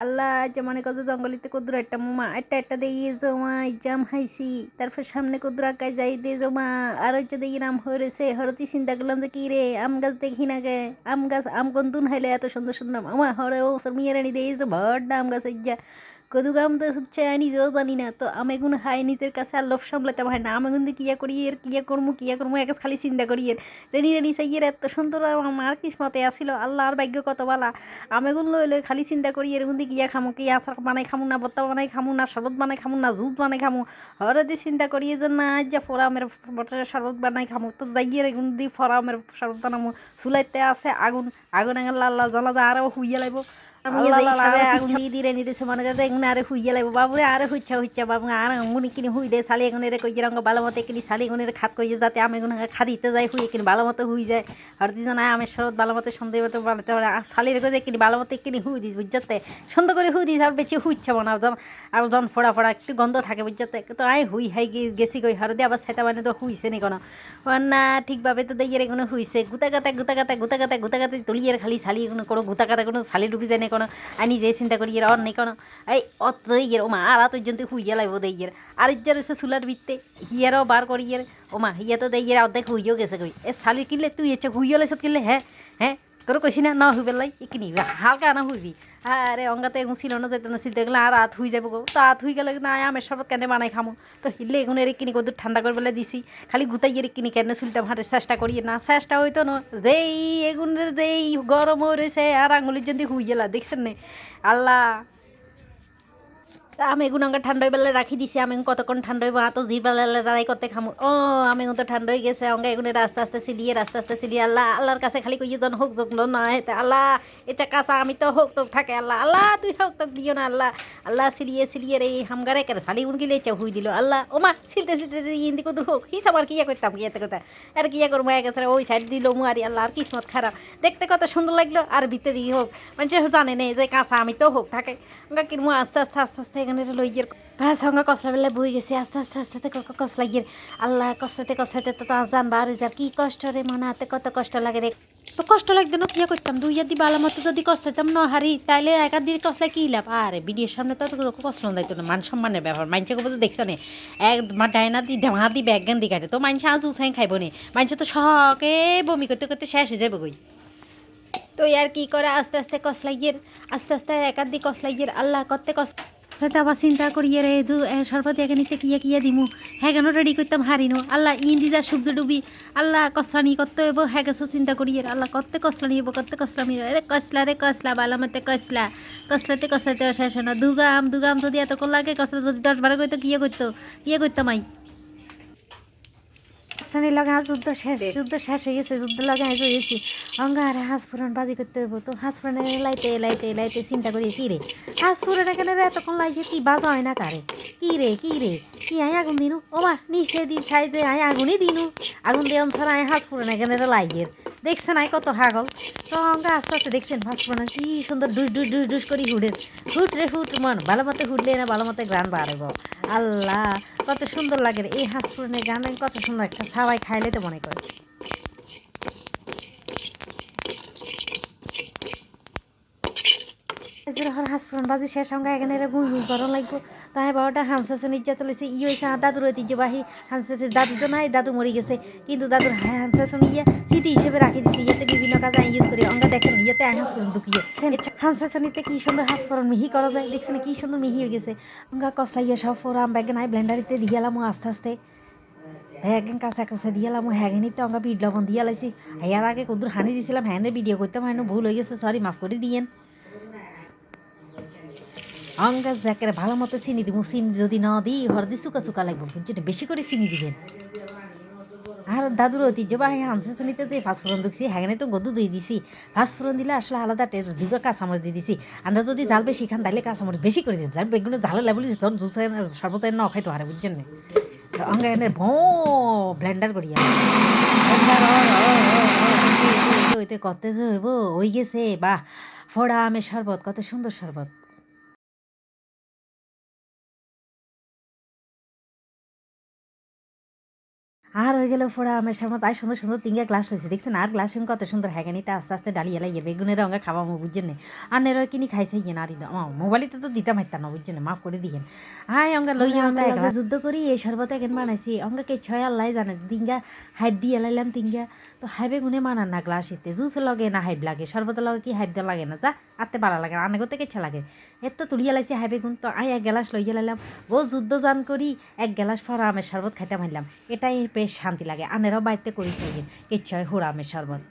আল্লাহ যে মনে কত জঙ্গলিতে কদ্দুর একটা মোমা একটা একটা দিয়ে জমা, জাম হাইছি, তারপর সামনে কদ্দুর আঁকায় যাই দিয়ে জমা, আর হচ্ছে দেখি আম হয়েছে হরতি চিন্তা করলাম যে কি রে, আম গাছ দেখি না গে, আম গাছ, আম কোন দুন হাইলে এত সুন্দর সুন্দর আমার হরে ও সর মিয়ার আনি দিয়ে যে ভরটা আম গাছ যা কদু গাম তো হচ্ছে আনি যেও জানি না, তো আমি এখন হাই নিজের কাছে আর লোভ সামলাতে পারি না। আমি কিন্তু কিয়া করি এর কিয়া করব কিয়া করব এক খালি চিন্তা করি এর। রেনি রেনি সাইয়ের এত সুন্দর আমার কিসমতে আসিল। আল্লাহ, আর ভাগ্য কত বালা। আমি গুলো লই লই খালি চিন্তা করি এর মধ্যে গিয়া খামু, কি আচার বানাই খামু না বত্তা বানাই খামু না, শরবত বানাই খামু না জুত বানাই খামু। হরে দিয়ে চিন্তা করি যে না যা ফরামের বটে শরবত বানাই খামু, তো যাইয়ের এগুন দি ফরামের শরবত বানামু। চুলাইতে আছে আগুন আগুন লাল লাল, জ্বলা যা আরও হুইয়া লাগবো। কিনি কিনি খাদিতে যাই হুই কিনি ভালো মতো হুই যায় আর দুজন আমি শরৎ ভালো মতো সন্দেহ মতো বানাতে পারে আর শালির কই কিনি ভালো মতো কিনি হুই দিস বুঝতে সুন্দর করে হুই দিস আর বেশি হুইচ্ছে বানাও যখন আর যখন ফোড়া ফোড়া একটু গন্ধ থাকে বুঝতে তো আই হুই হাই গেছি কই হর দিয়ে আবার সেটা মানে তো হুইছে নি কোনো না ঠিকভাবে তো দিয়ে এগুলো হুইছে গুতা গাতা গুতা গাতা গুতা গাতা গুতা গাতা তুলিয়ে খালি শালি কোনো গুতা গাতা কোনো শালি ডুবি যায় না কোনো আনি যে চিন্তা করি এর অন্য কোনো এই অত ইয়ের ওমা আর পর্যন্ত হুইয়া লাগবো দে ইয়ের আর ইজ্জার এসে চুলার ভিত্তে হিয়ারও বার করি ইয়ের ওমা হিয়া তো দে ইয়ের অর্ধেক হুইও গেছে কই এ শালি কিনলে তুই এসে হুইয়া লাইছত কিনলে হ্যাঁ হ্যাঁ তোর কইছি না? না হইবে লাই ইকিনি হালকা না হইবি আরে অঙ্গাতে এগুন ছিল না যেত না চিন্তা গেলে আর রাত হয়ে যাব গো তো রাত হয়ে গেলে না আমের শরবত কেন বানাই খামো? তো হিললে এখন এর কিনি কদূর ঠান্ডা করে বেলা দিছি। খালি গুতাই এর কিনি কেন চুলতে হাতে চেষ্টা করি না, চেষ্টা হইতো না, যেই এগুন যেই গরম রয়েছে আর আঙুলির যদি হুই গেলা, দেখছেন? না আল্লাহ। তা আমি আগে ঠান্ডা বেলা রাখি দিছি, আমি কতক্ষণ ঠান্ডা হইব হাতো জির বেলা লড়াই করতে খামু। ও, আমি তো ঠান্ডা হয়ে গেছে, অঙ্গে এগুলো আস্তে আস্তে সিলিয়ে আস্তে আস্তে সিলিয়ে আল্লাহ, আল্লাহর কাছে খালি কইয়ে জন হোক যোগ না হেতে, আল্লাহ, এটা কাঁচা, আমি তো হোক তোক থাকে, আল্লাহ আল্লাহ, তুই হোক তোক দিও না, আল্লাহ আল্লাহ সিলিয়ে সিলিয়ে রে হামগারে করে শালি গিলে চা হুই দিল, আল্লাহ, ওমা, ছিলতে ছিলতে ইন্দি কত হোক হিসাব আমার কিয়া করতাম কিয়াতে কথা আর কিয়া করব এক ওই সাইড দিল মুয়ারি, আল্লাহ, আর কিসমত খারাপ, দেখতে কত সুন্দর লাগল, আর ভিতরে হোক মানে জানে নেই যে কাঁচা, আমি তো হোক থাকে গাকির মু আস্তে আস্তে আস্তে আস্তে সঙ্গে বেলা বই গেছে, আস্তে আস্তে আস্তে গিয়ে আল্লাহ তো জান বার যার কি কষ্ট রে মনে কত কষ্ট লাগে রে। তো কষ্ট লাগতো না কিয়া করতাম? যদি কষ্টাইতাম ন হারি, তাইলে একা দিয়ে কসলা কি লাভ? আরে, বিডির সামনে তো কষ্ট না, মান সম্মানের মানছে কবে তো দেখছ এক দি দি তো মানছে আজ খাইব নে? মানছে তো বমি করতে করতে শেষ হয়ে যাবে গই তো আর কি করে? আস্তে আস্তে কসলাইয়ের আস্তে আস্তে একার দি কসলাইয়ের আল্লাহ করতে কস সেটা আবার চিন্তা করিয়ে রে জু সর্বত একে নিতে কিয়া কিয়া দিমু। হ্যাঁ রেডি করতাম হারিনো আল্লাহ ইন যা সূর্য ডুবি, আল্লাহ কসলানি কত হইব হ্যাঁ গেছো চিন্তা করিয়ে আল্লাহ কত কসলানি হইব করতে কসলামি রে কসলা রে কসলা বালামতে কসলা কসলাতে কসলাতে শেষ না দুগাম দুগাম যদি এত লাগে কসলা যদি দশ বারো করতো কিয়ে করতো কিয়ে করতাম আই? শ্রেণির লগে যুদ্ধ শেষ যুদ্ধ শেষ হয়ে গেছে যুদ্ধ লগে হয়ে গেছি। অঙ্গা আরে হাঁস ফুরন বাজি করতে হইব। তো হাঁস ফুরনে লাইতে লাইতে লাইতে চিন্তা করি কি রে? হাঁস ফুরনে কেন রে এতক্ষণ লাগছে কি বাজ হয় না কারে? কি রে কি রে? কি আই আগুন দিনু? ও মা নিচে দি সাইডে আয় আগুনই দিনু। আগুন দিয়ে অনুসার আই হাঁস ফুরনে কেন রে লাইয়ের দেখছেন আয় কত হাগল। তো অঙ্গা আস্তে আস্তে দেখছেন হাঁস ফুরনে কি সুন্দর ডুস ডুস ডুস ডুস করি হুড়ে হুট রে হুট মন ভালো মতো হুটলে না ভালো মতো গ্রান বাড়াবো আল্লাহ কত সুন্দর লাগে এই হাঁস কত সুন্দর একটা সবাই খাইলে তো মনে করে। যখন হাঁস ফুরন বাজি শেষ সঙ্গে এখানে রে গুই গুই করা লাগবো। তাই বাবাটা হাঁসেছে নির্যা চলেছে। ই হয়েছে দাদুর ঐতিহ্যবাহী হাঁসেছে দাদু তো নাই দাদু মরে গেছে। কিন্তু দাদুর হাঁসেছে ইয়ে স্মৃতি হিসেবে রাখি দিচ্ছে ইয়েতে বিভিন্ন কাজে ইউজ করি অঙ্গা দেখেন ইয়েতে হাঁস ফুরন দুকিয়ে হাঁসেছে নিতে কি সুন্দর হাঁস ফুরন মিহি করা যায়? দেখছেন কি সুন্দর মিহি হয়ে গেছে? অঙ্গা কসলা ইয়ে সব ফোরাম ব্যাগে নাই ব্লেন্ডারিতে দিয়ে গেলাম আস্তে আস্তে। হ্যাগেন কাঁচা কাঁচা দিয়ালাম হ্যাগেনিতে অঙ্গা বিট লবণ দিয়া লাইছি হ্যার আগে কদুর হানি দিয়েছিলাম হ্যান্ডে ভিডিও করতাম হ্যাঁ ভুল হয়ে গেছে। সরি মাফ করে দিয়েন। অঙ্গাস জ্যাকের ভালো মতো চিনি দিব চিনি যদি না দিই হরদি চুকা চুকা লাগবে বুঝছি বেশি করে চিনি দিবেন আর দাদুর ঐতিহ্যবাহী হাঁসে শুনিতে যে ফাঁসফোড়ন দিচ্ছি হ্যাঁ তো গদু দিয়ে দিছি ফাঁসফোড়ন দিলে আসলে আলাদা টেস্ট দুটো কাঁচামরিচ দিয়ে দিছি আমরা যদি জাল বেশি খান তাহলে কাঁচামরিচ বেশি করে দিচ্ছি আর বেগুলো জালে লেবলি যখন জুস সর্বত না খাইতে পারে বুঝছেন না অঙ্গে এনে ভো ব্লেন্ডার করিয়া ওইতে কত যে হইব ওই গেছে বাহ ফোড়া আমের শরবত কত সুন্দর শরবত আর হয়ে গেল ফোড়া আমের সময় তাই সুন্দর সুন্দর তিনটা গ্লাস হয়েছে। দেখছেন আর গ্লাস কত সুন্দর হ্যাগানিটা আস্তে আস্তে ডালিয়ে লাগিয়ে বেগুনের রঙে খাওয়া মো বুঝছেন না? আর নেরো কিনি খাইছে গিয়ে না আর মোবাইলতে তো দিতাম হাইতাম না বুঝছেন মাফ করে দিয়েন। হাই অঙ্গা লই আমরা যুদ্ধ করি এই শরবত এখন বানাইছি। অঙ্গা কে ছয় আল্লাহ জানে তিনগা হাইপ দিয়ে লাইলাম তিনগা। তো হাইবে গুনে মানান না গ্লাস এতে? জুস লগে না হাইপ লাগে? শরবতের লগে কি হাইপ লাগে না? যা। আতে ভালো লাগে, আনে গোতে কেচ্ছা লাগে। এত তুলিয়া লাইছে হাইবে গুণ, তো আই এক গ্লাস লইয়া লাইলাম ও যুদ্ধ জান করি এক গ্লাস ফরা আমের শরবত খাইতে মারলাম এটাই বেশ শান্তি লাগে, আনেরাও বাড়িতে করিস কেচ্ছা হয় হুড়া আমের শরবত।